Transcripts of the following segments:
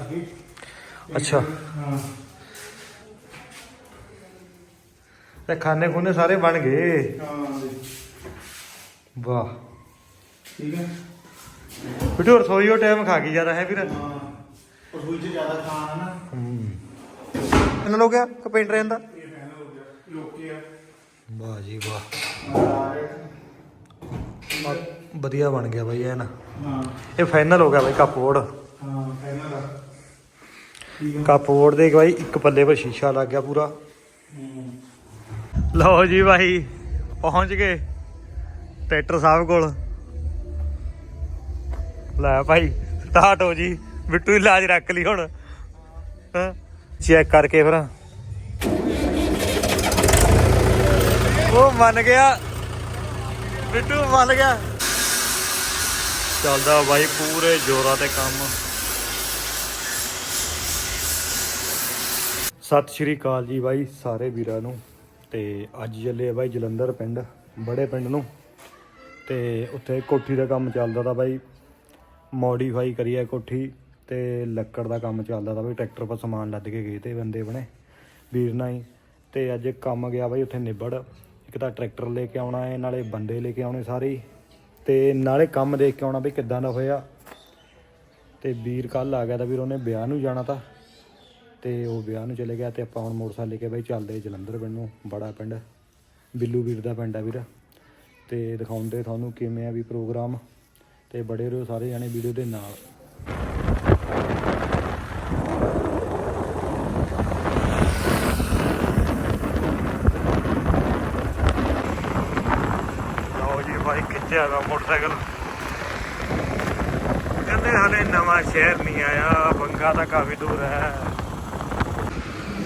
ਕਰਕੇ। ਅੱਛਾ। ਹਾਂ ਤੇ ਖਾਣੇ ਖੁਨੇ ਸਾਰੇ ਬਣ ਗਏ। ਹਾਂ। ਜੀ। ਵਾਹ। ਠੀਕ ਹੈ। ਬਿਟੂ ਰਸੋਈ ਉਹ ਟਾਈਮ ਖਾ ਗਈ ਜ਼ਿਆਦਾ ਹੈ ਵੀਰ। ਹਾਂ। ਰਸੋਈ 'ਚ ਜ਼ਿਆਦਾ ਖਾਣ ਹੈ ਨਾ। ਕਿੰਨਾ ਲੋ ਗਿਆ ਕਪੇਂਟ ਰਹਿੰਦਾ? ਇਹ ਫੈਨ ਹੋ ਗਿਆ ਲੋਕੇ ਆ। ਵਾਹ ਜੀ ਵਾਹ। ਆ ਰਹੇ। ਵਧੀਆ ਬਣ ਗਿਆ ਬਾਈ ਇਹ ਨਾ। ਹਾਂ। ਇਹ ਫਾਈਨਲ ਹੋ ਗਿਆ ਬਾਈ ਕੱਪਬੋਰਡ। ਹਾਂ ਫੈਨ ਦਾ ਕੱਪਬੋਰਡ ਦੇ ਬਾਈ, ਇੱਕ ਪੱਲੇ 'ਪਰ ਸ਼ੀਸ਼ਾ ਲੱਗ ਗਿਆ ਪੂਰਾ। ਲਓ ਜੀ ਬਾਈ, ਪਹੁੰਚ ਗਏ ਟਰੈਕਟਰ ਸਾਹਿਬ ਕੋਲ। ਲੈ ਭਾਈ ਸਟਾਰਟ ਹੋ ਜੀ। ਬਿੱਟੂ ਇਲਾਜ ਰੱਖ ਲਈ ਹੁਣ। ਚੈੱਕ ਕਰਕੇ ਫਿਰ। ਉਹ ਮੰਨ ਗਿਆ। ਬਿੱਟੂ ਮੰਨ ਗਿਆ। ਚੱਲਦਾ ਬਾਈ ਪੂਰੇ ਜ਼ੋਰਾਂ ਤੇ ਕੰਮ। ਸਤਿ ਸ਼੍ਰੀ ਅਕਾਲ ਜੀ ਬਾਈ ਸਾਰੇ ਵੀਰਾਂ ਨੂੰ। ਤੇ ਅੱਜ ਚੱਲੇ ਆ ਬਾਈ ਜਲੰਧਰ ਪਿੰਡ ਬੜੇ ਪਿੰਡ ਨੂੰ। ਤੇ ਉੱਥੇ ਕੋਠੀ ਦਾ ਕੰਮ ਚੱਲਦਾ ਤਾ ਬਾਈ ਮੋਡੀਫਾਈ ਕਰੀ ਹੈ ਕੋਠੀ ਤੇ ਲੱਕੜ ਦਾ ਕੰਮ ਚੱਲਦਾ ਤਾ ਬਾਈ ਟਰੈਕਟਰ 'ਪਰ ਸਮਾਨ ਲੱਦ ਕੇ ਗਏ ਤੇ ਬੰਦੇ ਬਣੇ ਵੀਰ ਨਾਲ ਹੀ। ਤੇ ਅੱਜ ਕੰਮ ਗਿਆ ਬਾਈ ਉੱਥੇ ਨਿਬੜ ਇੱਕ ਤਾਂ ਟਰੈਕਟਰ ਲੈ ਕੇ ਆਉਣਾ ਹੈ ਨਾਲੇ ਬੰਦੇ ਲੈ ਕੇ ਆਉਣੇ ਸਾਰੇ। ਹੀ, ਤੇ ਨਾਲੇ ਕੰਮ ਦੇਖ ਕੇ ਆਉਣਾ ਬਈ ਕਿੱਦਾਂ ਦਾ ਹੋਇਆ। ਤੇ ਵੀਰ ਕੱਲ ਆ ਗਿਆ ਤਾਂ ਵੀਰ ਉਹਨੇ ਵਿਆਹ ਨੂੰ ਜਾਣਾ ਤਾਂ। ਤੇ ਉਹ ਵਿਆਹ ਨੂੰ ਚਲੇ ਗਿਆ ਤੇ ਆਪਾਂ ਹੁਣ ਮੋਟਰਸਾਈਕਲ ਲੈ ਕੇ ਬਾਈ ਚੱਲਦੇ ਜਲੰਧਰ ਪਿੰਡ ਨੂੰ, ਬੜਾ ਪਿੰਡ ਬਿੱਲੂ ਵੀਰ ਦਾ ਪਿੰਡ ਆ ਵੀਰ। ਤੇ ਦਿਖਾਉਂਦੇ ਤੁਹਾਨੂੰ ਕਿਵੇਂ ਆ ਵੀ ਪ੍ਰੋਗਰਾਮ ਤੇ ਬੜੇ ਰਹੋ ਸਾਰੇ ਜਾਣੇ ਵੀਡੀਓ ਦੇ ਨਾਲ। ਲਓ ਜੀ ਬਾਈ, ਕਿੱਥੇ ਆ ਮੋਟਰਸਾਈਕਲ? ਕਹਿੰਦੇ ਹਲੇ ਨਵਾਂ ਸ਼ਹਿਰ ਨਹੀਂ ਆਇਆ, ਬੰਗਾ ਤਾਂ ਕਾਫੀ ਦੂਰ ਹੈ।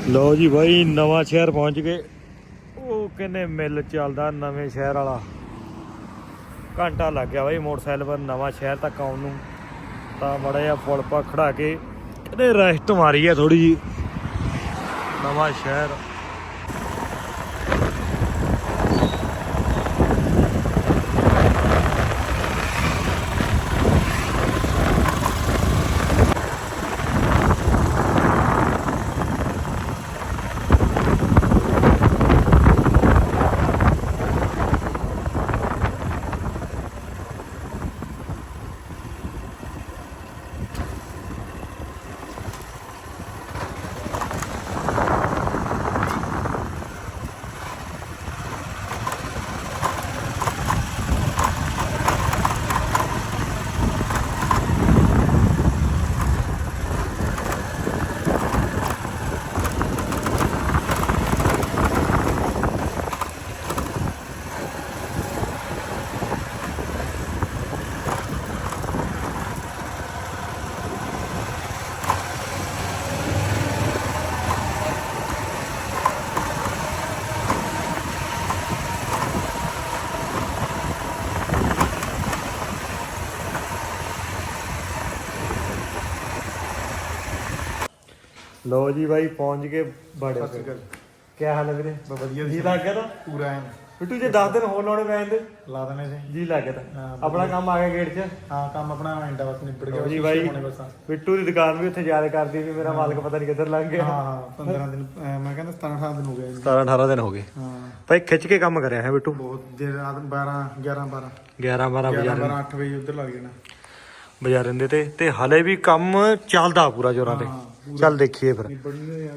ਲਓ ਜੀ ਬਾਈ, ਨਵਾਂ ਸ਼ਹਿਰ ਪਹੁੰਚ ਗਏ। ਉਹ ਕਹਿੰਦੇ ਮਿਲ ਚੱਲਦਾ ਨਵੇਂ ਸ਼ਹਿਰ ਵਾਲਾ। ਘੰਟਾ ਲੱਗ ਗਿਆ ਬਾਈ ਮੋਟਰਸਾਈਕਲ ਪਰ ਨਵਾਂ ਸ਼ਹਿਰ ਤੱਕ ਆਉਣ ਨੂੰ। ਤਾਂ ਬੜਾ ਜਿਹਾ ਪੁਲ ਪਾ ਖੜਾ ਕੇ ਕਹਿੰਦੇ ਰੈਸਟ ਮਾਰੀ ਆ ਥੋੜੀ ਜੀ ਨਵਾਂ ਸ਼ਹਿਰ। ਲਓ ਜੀ ਬਾਈ ਪਹੁੰਚ ਗਏ ਬੜੇ ਸਤਿ ਸ਼੍ਰੀ ਅਕਾਲ। ਕੀ ਹਾਲ ਹੈ ਵੀਰੇ? ਵਧੀਆ ਜੀ ਲੱਗ ਗਿਆ ਤਾਂ? ਪੂਰਾ ਐਨ ਬਿੱਟੂ ਜੇ 10 ਦਿਨ ਹੋਰ ਲਾਉਣੇ ਪੈ ਜਾਂਦੇ? ਲਾ ਦਨੇ ਸੀ ਜੀ ਲੱਗ ਗਿਆ ਤਾਂ। ਹਾਂ, ਆਪਣਾ ਕੰਮ ਆ ਗਿਆ ਗੇਟ 'ਚ? ਹਾਂ ਕੰਮ ਆਪਣਾ ਐਂਡਾ ਬਸ ਨਿਬੜ ਗਿਆ ਜੀ ਬਾਈ ਬਸ ਹਾਂ ਬਿੱਟੂ ਦੀ ਦੁਕਾਨ ਵੀ ਉੱਥੇ ਯਾਦ ਕਰਦੀ ਵੀ ਮੇਰਾ ਮਾਲਕ ਪਤਾ ਨਹੀਂ ਕਿੱਧਰ ਲੰਘ ਗਿਆ। ਹਾਂ 15 ਦਿਨ ਅਹ ਮੈਂ ਕਹਿੰਦਾ 17 18 ਦਿਨ ਹੋ ਗਏ। 17 18 ਦਿਨ ਹੋ ਗਏ। ਹਾਂ। ਭਾਈ ਖਿੱਚ ਕੇ ਕੰਮ ਕਰਿਆ ਹੈ ਬਿੱਟੂ? ਬਹੁਤ ਜੇ ਰਾਤ 12 11 12 11 12 11 ਵਜੇ 12 8 ਵਜੇ ਉੱਧਰ ਲੱਗ ਜਾਣਾ। ਬਜਾ ਰਹਿੰਦੇ ਤੇ ਤੇ ਹਲੇ ਵੀ ਕੰਮ ਚੱਲਦਾ ਪੂਰਾ ਜੋਰਾਂ ਤੇ ਹਾਂ, ਚੱਲ ਦੇਖੀਏ ਫਿਰ। ਜੀ ਇਹ ਆ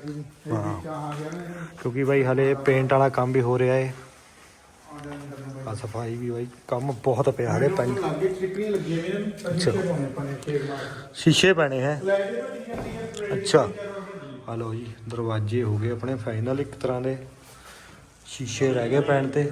ਗਿਆ ਨਾ। ਕਿਉਂਕਿ ਬਾਈ ਹਲੇ ਪੇਂਟ ਵਾਲਾ ਕੰਮ ਵੀ ਹੋ ਰਿਹਾ ਏ। ਆ ਸਫ਼ਾਈ ਵੀ ਬਾਈ ਕੰਮ ਬਹੁਤ ਪਿਆ ਹਲੇ ਪੈਂ ਲੱਗ ਗਏ ਟ੍ਰਿਪੀਆਂ ਲੱਗੀਆਂ ਨੇ ਅੱਛਾ। ਪਾਉਣੇ ਪਾਣੇ ਖੇਡ ਮਾਰ ਸ਼ੀਸ਼ੇ ਪੈਣੇ ਹੈ। ਅੱਛਾ। ਆ ਲਓ ਜੀ ਦਰਵਾਜ਼ੇ ਹੋ ਗਏ ਆਪਣੇ ਫਾਈਨਲ ਇੱਕ ਤਰ੍ਹਾਂ ਦੇ। ਸ਼ੀਸ਼ੇ ਰਹਿ ਗਏ ਪੈਣ ਤੇ।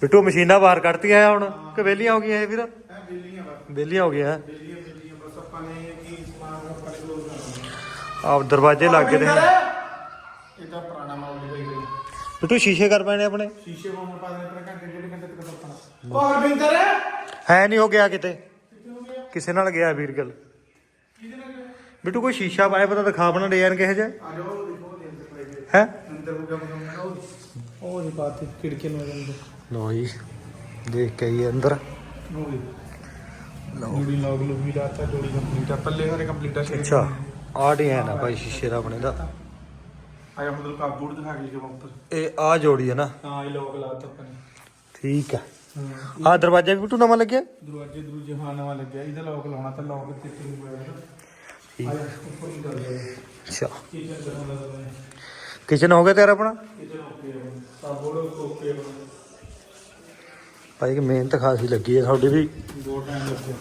ਬਿੱਟੂ ਮਸ਼ੀਨਾਂ ਬਾਹਰ ਕੱਢਤੀਆਂ ਹੁਣ। ਕਿ ਵਿਹਲੀਆਂ ਹੋ ਗਈਆਂ ਇਹ ਵੀਰ ਬਿੱਲੀਆਂ ਬਸ। ਹੋ ਗਈਆਂ। ਬਿੱਲੀਆਂ ਬਿੱਲੀਆਂ ਬਸ ਆਪਾਂ ਨੇ ਕੀ ਸਮਾਨ ਆਪਾਂ ਨੇ ਕਲੋਜ਼ ਕਰਨਾ ਆ ਦਰਵਾਜ਼ੇ ਲੱਗ ਗਏ ਤੇ ਇਹ ਤਾਂ ਪੁਰਾਣਾ ਮਾਡਲ ਕੋਈ ਕੋਈ ਬਿੱਟੂ ਸ਼ੀਸ਼ੇ ਕਰ ਪੈਣੇ ਆਪਣੇ। ਸ਼ੀਸ਼ੇ ਕੋਲ ਪਾ ਦੇਣੇ ਪਰ ਘੰਟੇ ਡੇਢ ਘੰਟੇ ਤੱਕ ਸੱਪਣਾ ਉਹ ਹਰਵਿੰਦਰ! ਹੈ ਨਹੀਂ ਹੋ ਗਿਆ ਕਿਤੇ। ਕਿਸੇ ਨਾਲ ਗਿਆ ਵੀਰ ਗੱਲ। ਬਿੱਟੂ ਕੋਈ ਸ਼ੀਸ਼ਾ ਪਾਇਆ ਪਤਾ ਦਿਖਾ ਬਣਾ ਡਿਜ਼ਾਈਨ ਕਿਹੋ ਜਿਹਾ। ਆ ਜਾਓ ਦੇਖੋ ਹੈ? ਅੰਦਰ ਹੋ ਗਿਆ ਉਹ ਦੀ ਬਾਤ ਖਿੜਕੀ ਨੂੰ ਅੰਦਰ ਲੋ ਜੀ ਦੇਖ ਕੇ ਆਈਏ ਅੰਦਰ। ਉਹ ਵੀ ਜੋੜੀ ਲੌਗ ਲੁੱਕ ਵੀ ਲਾਤਾ ਜੋੜੀ ਕੰਪਲੀਟ ਆ। ਪੱਲੇ ਸਾਰੇ ਕੰਪਲੀਟ ਆ ਅੱਛਾ ਆਹ ਡਿਜ਼ਾਈਨ ਆ ਭਾਈ ਸ਼ੀਸ਼ੇ ਦਾ ਆਪਣੇ ਦਾ। ਆਇਆ ਹੁਣ ਤੁਹਾਨੂੰ ਕਾਬੂੜ ਦਿਖਾ ਕੇ ਜਮਾ ਉੱਪਰ। ਇਹ ਆ ਜੋੜੀ ਹੈ ਨਾ। ਹਾਂ ਇਹ ਲੌਗ ਲਾਤਾ ਆਪਾਂ ਨੇ। ਠੀਕ ਆ। ਆ ਦਰਵਾਜ਼ਾ ਵੀ ਬਿੱਟੂ ਨਵਾਂ ਲੱਗਿਆ? ਦਰਵਾਜ਼ੇ ਦਰੂਜੇ ਹਾਂ ਨਵਾਂ ਲੱਗਿਆ। ਇਹਦਾ ਲੌਕ ਲਾਉਣਾ ਤਾਂ ਲੌਕ ਤੇ ਤੇ ਹੋਇਆ ਨਾ। ਠੀਕ। ਉੱਪਰ ਹੀ ਕਰ ਲਿਆ ਅੱਛਾ। ਕਿਚਨ ਹੋ। ਗਿਆ ਤੇਰਾ ਆਪਣਾ? ਕਿਚਨ ਓਕੇ ਆ ਕਾਬੂੜ ਓਕੇ ਆ ਭਾਈ ਕਿ ਮਿਹਨਤ ਖਾਸੀ ਲੱਗੀ ਹੈ ਤੁਹਾਡੀ ਵੀ। ਦੋ ਟਾਈਮ ਲੱਗਿਆ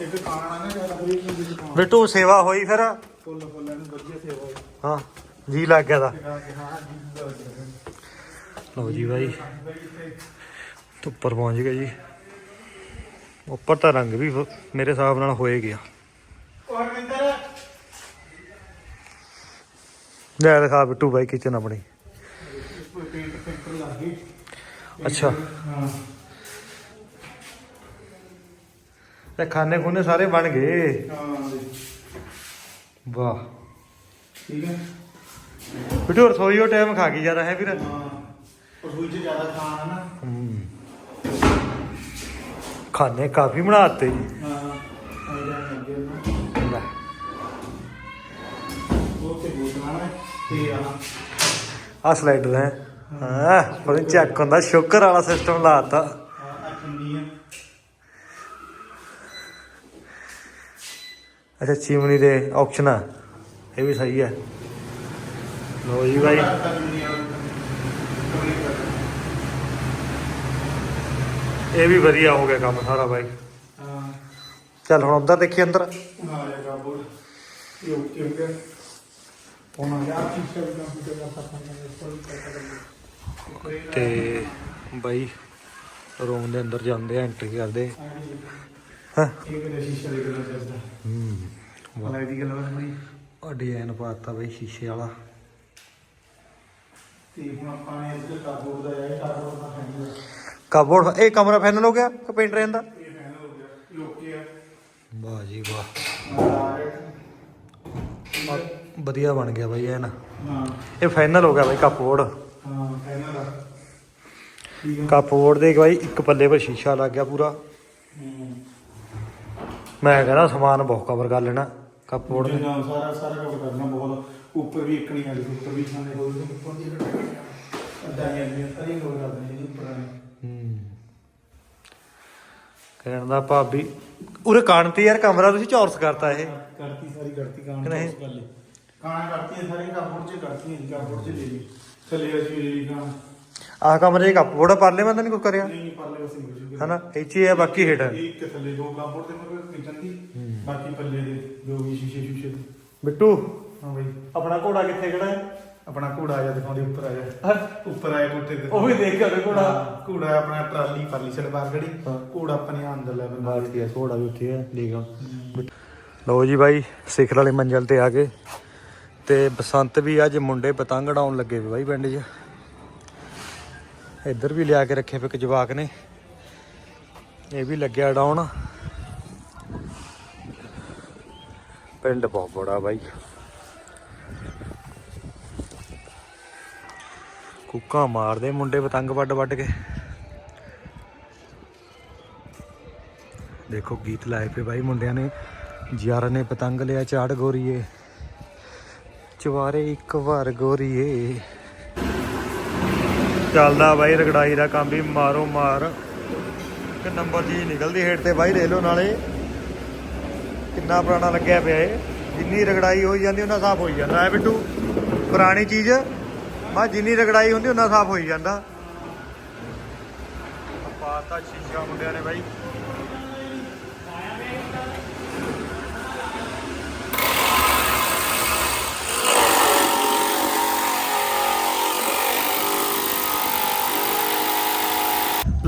ਇੱਕ ਖਾਣਾ ਨਾ ਜ਼ਿਆਦਾ ਹੋਈ ਕਿ ਜੀ ਖਾਣਾ ਬਿੱਟੂ ਸੇਵਾ ਹੋਈ ਫਿਰ? ਫੁੱਲ ਫੁੱਲਾਂ ਨੂੰ ਵਧੀਆ ਸੇਵਾ ਹੋਈ। ਹਾਂ ਜੀ ਲੱਗ ਗਿਆ ਦਾ ਲਓ ਜੀ ਭਾਈ ਬਈ ਉੱਪਰ ਪਹੁੰਚ ਗਏ ਜੀ। ਉੱਪਰ ਤਾਂ ਰੰਗ ਵੀ ਮੇਰੇ ਹਿਸਾਬ ਨਾਲ ਹੋਏ ਗਿਆ। ਔਰ ਮਿੰਦਰ ਲੈ ਦਿਖਾ ਬਿੱਟੂ ਭਾਈ ਕਿਚਨ ਆਪਣੀ। ਅੱਛਾ। ਹਾਂ। ਤੇ ਖਾਣੇ ਖੁਨੇ ਸਾਰੇ ਬਣ ਗਏ। ਹਾਂ। ਵਾਹ। ਠੀਕ ਹੈ। ਬਿੱਟੂ ਰਸੋਈ ਉਹ ਟਾਈਮ ਖਾ ਗਈ ਜਾ ਹੈ ਵੀਰ ਹਾਂ। ਰਸੋਈ 'ਚ ਜ਼ਿਆਦਾ ਖਾਣਾ ਨਾ। ਹੂੰ। ਖਾਣੇ ਕਾਫੀ ਬਣਾਤੇ ਜੀ। ਹਾਂ ਆ ਸਲਾਈਡਰ ਹੈ ਹਾਂ। ਪਰ ਚੱਕ ਹੁੰਦਾ ਸ਼ੁਕਰ ਵਾਲਾ ਸਿਸਟਮ ਲਾਤਾ ਆ ਚੁੰਨੀ ਆ ਅੱਛਾ ਚਿਮਨੀ ਦੇ ਆਪਸ਼ਨ ਆ। ਇਹ ਵੀ ਸਹੀ ਹੈ ਲੋ ਜੀ ਭਾਈ ਇਹ ਵੀ ਵਧੀਆ ਹੋ ਗਿਆ ਕੰਮ ਸਾਰਾ ਭਾਈ ਹਾਂ ਚੱਲ ਹੁਣ ਉੱਧਰ ਦੇਖੀ ਅੰਦਰ। ਆ ਜਾਏਗਾ ਬੋਲ ਇਹ ਓਕੇ ਹੋ ਗਿਆ ਉਹਨਾਂ ਦਾ ਪਿਕਚਰ ਦਾ ਕੰਪਿਊਟਰ ਪਤਾ ਨਹੀਂ ਤੇ ਬਾਈ ਰੂਮ ਦੇ ਅੰਦਰ ਜਾਂਦੇ ਆ ਐਂਟਰੀ ਕਰਦੇ। ਇਹ ਕਿਹੜਾ ਸ਼ੀਸ਼ਾ ਦੇ ਚੱਲਦਾ ਹੂੰ ਵਾਲਾ ਦੀ ਗੱਲ ਆ ਡਿਜ਼ਾਈਨ ਪਾਤਾ ਬਾਈ ਸ਼ੀਸ਼ੇ ਵਾਲਾ। ਤੇ ਹੁਣ ਆਪਾਂ ਨੇ ਇੱਧਰ ਕਾਬੂੜ ਦਾ ਜਾਏ ਕਾਬੂੜ ਦਾ ਫੈਨ ਕਬੋਰਡ ਇਹ ਕਮਰਾ ਫਾਈਨਲ ਹੋ ਗਿਆ ਕਿ ਪੇਂਟ ਰਹਿੰਦਾ ਇਹ ਫੈਨ ਹੋ ਗਿਆ। ਓਕੇ ਆ। ਵਾਹ ਜੀ ਵਾਹ। ਆ। ਆ ਵਧੀਆ ਬਣ ਗਿਆ ਬਾਈ ਇਹ ਨਾ ਹਾਂ। ਇਹ ਫਾਈਨਲ ਹੋ ਗਿਆ ਬਾਈ ਕਪਬੋਰਡ ਹਾਂ ਠੀਕ ਹੈ ਕਪਬੋਰਡ ਦੇ ਬਾਈ ਇੱਕ ਪੱਲੇ 'ਤੇ ਸ਼ੀਸ਼ਾ ਲੱਗ ਗਿਆ ਪੂਰਾ। ਹੂੰ। ਮੈਂ ਕਹਿੰਦਾ ਸਮਾਨ ਬਹੁਤ ਕਵਰ ਕਰ ਲੈਣਾ ਉਹਦੇ ਨੇ ਨਾਲ ਸਾਰਾ ਸਾਰਾ ਕੰਮ ਕਰਨਾ ਬਹੁਤ। ਉੱਪਰ ਵੀ ਇੱਕ ਨਹੀਂ ਆਲੀ ਉੱਪਰ ਵੀ ਖਾਣੇ ਤੇ ਉੱਪਰ ਦੀ ਅੱਧਾ ਹੀ ਆਲੀ ਸਾਰੀ ਲੋੜ ਕਰਦੇ ਨੇ ਉੱਪਰ ਹੂੰ ਕਹਿੰਦਾ ਭਾਬੀ ਉਰੇ ਕਾਣਤੀ ਯਾਰ ਕਮਰਾ ਤੁਸੀਂ ਚੌਰਸ ਕਰਤਾ ਇਹ। ਕਰਤੀ ਸਾਰੀ ਕਰਤੀ ਕਾਣ ਨਹੀਂ? ਕਰ ਕਾਣ ਕਰਤੀ ਸਾਰੀ ਕਾਪੜ ਚ ਕਰਤੀ ਹੈ ਕਾਪੜ ਚ ਲੈ ਲਈ। ਥੱਲੇ ਅਸੀਂ ਲੈ ਲਈ ਕਾਣ ਆਹ ਕਮਰੇ 'ਚ ਕਪਬੋਰਡ ਪਰਲੇ ਮੈਂ ਤਾਂ ਨਹੀਂ ਕੁਝ ਕਰਿਆ ਨਹੀਂ ਪਰਲੇ ਹਨਾ? 'ਚ ਹੀ ਬਾਕੀ ਹੇਠ। ਹੈ ਇੱਕ ਥੱਲੇ ਦੋ ਕਾਪੜ ਤੇ ਮਗਰ ਕਿਚਨ ਦੀ ਬਾਕੀ ਪੱਲੇ ਦੇ ਜੋ ਵੀ ਸ਼ੀਸ਼ੇ ਸ਼ੂਸ਼ੇ ਦੇ। ਬਿੱਟੂ। ਹਾਂ ਬਈ। ਆਪਣਾ ਘੋੜਾ ਕਿੱਥੇ ਖੜਾ ਹੈ? ਆਪਣਾ ਘੋੜਾ ਆ ਜਾ ਦਿਖਾਉਂਦੇ ਉੱਪਰ ਆ ਜਾ। ਉੱਪਰ ਆਇਆ ਕੋਠੇ ਤੇ। ਉਹ ਵੀ ਦੇਖ ਕੇ ਘੋੜਾ। ਘੋੜਾ ਆਪਣਾ ਟਰਾਲੀ ਪਰਲੀ ਸਾਈਡ ਬਾਹਰ ਖੜੀ। ਘੋੜਾ ਆਪਣੇ ਅੰਦਰ ਲੈ ਬੰਦਾ। ਕੀ ਘੋੜਾ ਵੀ ਉੱਥੇ ਹੈ ਦੇਖ ਲਓ। ਜੀ ਬਾਈ ਸਿਖਰ ਵਾਲੀ ਮੰਜ਼ਲ ਤੇ ਆ ਗਏ। ਤੇ ਬਸੰਤ ਵੀ ਅੱਜ ਮੁੰਡੇ ਪਤੰਗ ਉਡਾਉਣ ਲੱਗੇ ਬਾਈ ਪਿੰਡ 'ਚ। ਇੱਧਰ ਵੀ ਲਿਆ ਕੇ ਰੱਖੇ ਪਏ ਇੱਕ ਜਵਾਕ ਨੇ। ਇਹ ਵੀ ਲੱਗਿਆ ਉਡਾਉਣ ਪਿੰਡ ਬਹੁਤ ਬੜਾ ਬਾਈ। ਕੁੱਕਾਂ ਮਾਰਦੇ ਮੁੰਡੇ ਪਤੰਗ ਵੱਡ ਵੱਡ ਕੇ। ਦੇਖੋ ਗੀਤ ਲਾਏ ਪਏ ਬਾਈ ਮੁੰਡਿਆਂ ਨੇ। ਯਾਰ ਨੇ ਪਤੰਗ ਲਿਆ ਚਾੜ ਗੋਰੀਏ। ਚਵਾਰੇ ਇੱਕ ਵਾਰ ਗੋਰੀਏ। ਚੱਲਦਾ ਬਾਈ, ਰਗੜਾਈ ਦਾ ਕੰਮ ਵੀ ਮਾਰੋ ਮਾਰ। ਇੱਕ ਨੰਬਰ ਜੀ ਨਿਕਲਦੀ ਹੇਠ ਤੇ ਬਾਈ ਰੇਲੋ ਨਾਲੇ। ਕਿੰਨਾ ਪੁਰਾਣਾ ਲੱਗਿਆ ਪਿਆ ਇਹ। ਜਿੰਨੀ ਰਗੜਾਈ ਹੋਈ ਜਾਂਦੀ ਉਹਨਾਂ ਸਾਫ਼ ਹੋਈ ਜਾਂਦਾ। ਹੈ ਬਿੱਟੂ, ਪੁਰਾਣੀ ਚੀਜ਼ ਬਾ ਜਿੰਨੀ ਰਗੜਾਈ ਹੁੰਦੀ ਉਹਨਾਂ ਸਾਫ਼ ਹੋਈ ਜਾਂਦਾ। ਪਾਤਾ ਸ਼ੀਸ਼ਾ ਮੁੰਡਿਆਂ ਨੇ ਬਾਈ।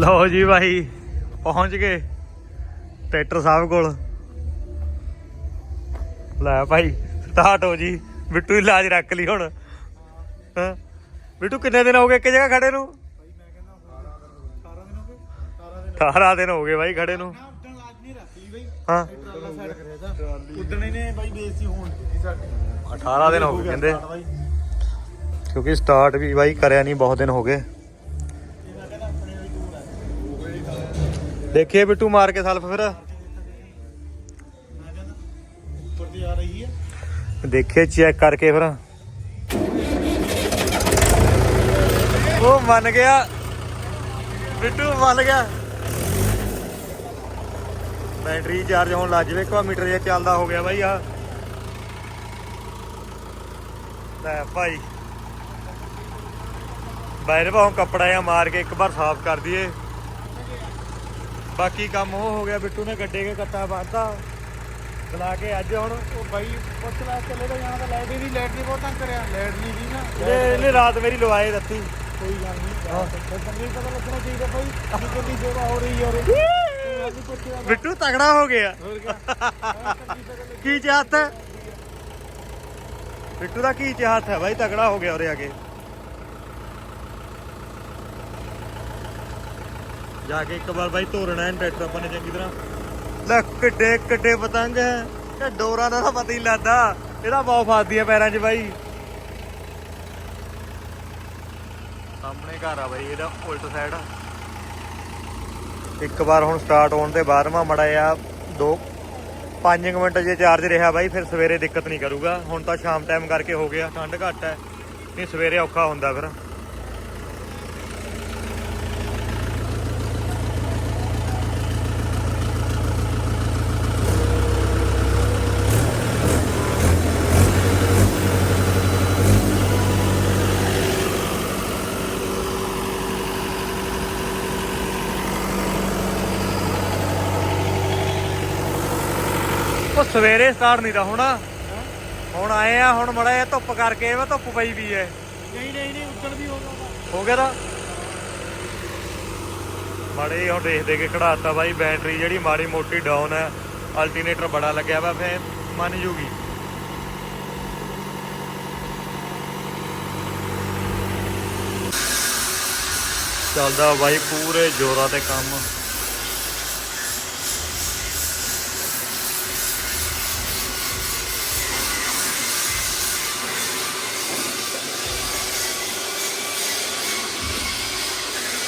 ਲਓ ਜੀ ਭਾਈ, ਪਹੁੰਚ ਗਏ ਟਰੈਕਟਰ ਸਾਹਿਬ ਕੋਲ। ਲੈ ਭਾਈ ਸਟਾਰਟ ਹੋ ਜੀ। ਬਿੱਟੂ ਇਲਾਜ ਰੱਖ ਲਈ ਹੁਣ। ਹਾਂ? ਬਿੱਟੂ, ਕਿੰਨੇ ਦਿਨ ਹੋ ਗਏ ਇੱਕ ਜਗ੍ਹਾ ਖੜੇ ਨੂੰ? 18 ਦਿਨ ਹੋ ਗਏ ਭਾਈ ਖੜੇ ਨੂੰ। ਉਦੋਂ ਲਾਜ ਨਹੀਂ ਰੱਖੀ ਹਾਂ। ਟਰਾਲਾ ਸਾਈਡ ਬਾਈ ਬੇਇੱਜ਼ਤੀ ਹੋਣ ਦਿੱਤੀ ਸਾਡੀ 18 ਦਿਨ ਹੋ ਗਏ ਕਹਿੰਦੇ। ਕਿਉਂਕਿ ਸਟਾਰਟ ਵੀ ਬਾਈ ਕਰਿਆ ਨਹੀਂ ਬਹੁਤ ਦਿਨ ਹੋ ਗਏ। ਦੇਖੀਏ ਬਿੱਟੂ ਮਾਰ ਕੇ ਸਲਫ ਫਿਰ। ਆ ਰਹੀ ਹੈ ਦੇਖੇ ਚੈੱਕ ਕਰਕੇ ਫਿਰ। ਉਹ ਮੰਨ ਗਿਆ। ਬਿੱਟੂ ਮੰਨ ਗਿਆ। ਬੈਟਰੀ ਚਾਰਜ ਹੋਣ ਲੱਗ ਜਵੇ, ਇੱਕ ਮੀਟਰ ਜੇ ਚੱਲਦਾ ਹੋ ਗਿਆ ਬਾਈ ਆ ਲੈ ਭਾਈ। ਬਾਹਰ ਬਾਹੋਂ ਕੱਪੜਾ ਆ ਮਾਰ ਕੇ ਇੱਕ ਵਾਰ ਸਾਫ਼ ਕਰ ਦਈਏ। ਬਾਕੀ ਕੰਮ ਉਹ ਹੋ ਗਿਆ ਬਿੱਟੂ ਨੇ ਗੱਡੇ ਕੇ ਕੱਟਾ ਬੰਨਤਾ ਬੁਲਾ ਕੇ ਅੱਜ ਹੁਣ ਉਹ ਬਾਈ ਪੁੱਛ ਲੈ ਚੱਲੇ ਤਾਂ ਯਹਾਂ ਤਾਂ ਲਾਈਟ ਹੀ ਨਹੀਂ ਲਾਈਟ ਨਹੀਂ ਬਹੁਤ ਤੰਗ ਕਰਿਆ। ਲਾਈਟ ਨਹੀਂ ਦੀ ਨਾ। ਇਹਨੇ ਇਹਨੇ ਰਾਤ ਮੇਰੀ ਲਵਾਏ ਦਿੱਤੀ। ਕੋਈ ਗੱਲ ਨਹੀਂ। ਹਾਂ। ਚੰਗੀ ਪਤਾ ਲੱਗਣਾ ਚਾਹੀਦਾ ਕਿ ਕਿੰਨੀ ਸੇਵਾ ਹੋ ਰਹੀ ਹੈ। ਔਰ ਤੂੰ ਅੱਜ ਪੁੱਛਿਆ ਬਿੱਟੂ ਤਗੜਾ ਹੋ ਗਿਆ। ਹੋਰ ਕੀ ਚਾਹਤ? ਹੈ ਬਿੱਟੂ ਦਾ ਕੀ ਚਾਹਤ ਹੈ ਬਾਈ? ਤਗੜਾ ਹੋ ਗਿਆ ਉਰੇ ਆ ਜਾ ਕੇ ਇੱਕ ਵਾਰ ਬਾਈ ਤੋੜਨਾ ਹੈ ਟਰੈਕਟਰ ਆਪਾਂ ਨੇ ਚੰਗੀ ਤਰ੍ਹਾਂ। ਲੈ, ਕਿੱਡੇ ਕਿੱਡੇ ਪਤੰਗ ਹੈ। ਤੇ ਡੋਰਾਂ ਦਾ ਤਾਂ ਪਤਾ ਹੀ ਲੱਗਦਾ। ਇਹਦਾ ਬਹੁਤ ਫਸਦੀ ਹੈ ਪੈਰਾਂ 'ਚ ਬਾਈ। ਸਾਹਮਣੇ ਘਰ ਆ ਬਾਈ, ਇਹਦਾ ਉਲਟ ਸਾਈਡ ਇੱਕ ਵਾਰ ਹੁਣ ਸਟਾਰਟ ਹੋਣ ਦੇ ਬਾਅਦ ਮਾ ਮੜਾ ਆ ਦੋ 5 ਮਿੰਟ ਜੇ ਚਾਰਜ ਰਿਹਾ ਬਾਈ, ਫਿਰ ਸਵੇਰੇ ਦਿੱਕਤ ਨਹੀਂ ਕਰੂਗਾ। ਹੁਣ ਤਾਂ ਸ਼ਾਮ ਟਾਈਮ ਕਰਕੇ ਹੋ ਗਿਆ, ਠੰਡ ਘੱਟ ਹੈ। ਨਹੀਂ, ਸਵੇਰੇ ਔਖਾ ਹੁੰਦਾ ਫਿਰ। ਉਹ ਸਵੇਰੇ ਸਟਾਰਟ ਨਹੀਂ ਦਾ ਹੋਣਾ। ਹੁਣ ਆਏ ਆ ਹੁਣ ਮੜਾ ਜਿਹਾ ਧੁੱਪ ਕਰਕੇ ਵਾ ਧੁੱਪ ਪਈ ਵੀ ਹੈ ਨਹੀਂ ਨਹੀਂ ਨਹੀਂ ਉੱਤਰ ਵੀ ਹੋਗਾ ਹੋ ਗਿਆ ਤਾਂ। ਮਾੜੇ ਹੁਣ ਦੇਖਦੇ ਕਿ ਕਢਾਤਾ ਬਾਈ ਬੈਟਰੀ ਜਿਹੜੀ ਮਾੜੀ ਮੋਟੀ ਡਾਊਨ ਹੈ ਅਲਟਰਨੇਟਰ ਬੜਾ ਲੱਗਿਆ ਵਾ ਫੇ ਮੰਨ ਜੂਗੀ। ਚੱਲਦਾ ਬਾਈ ਪੂਰੇ ਜ਼ੋਰਾਂ ਤੇ ਕੰਮ।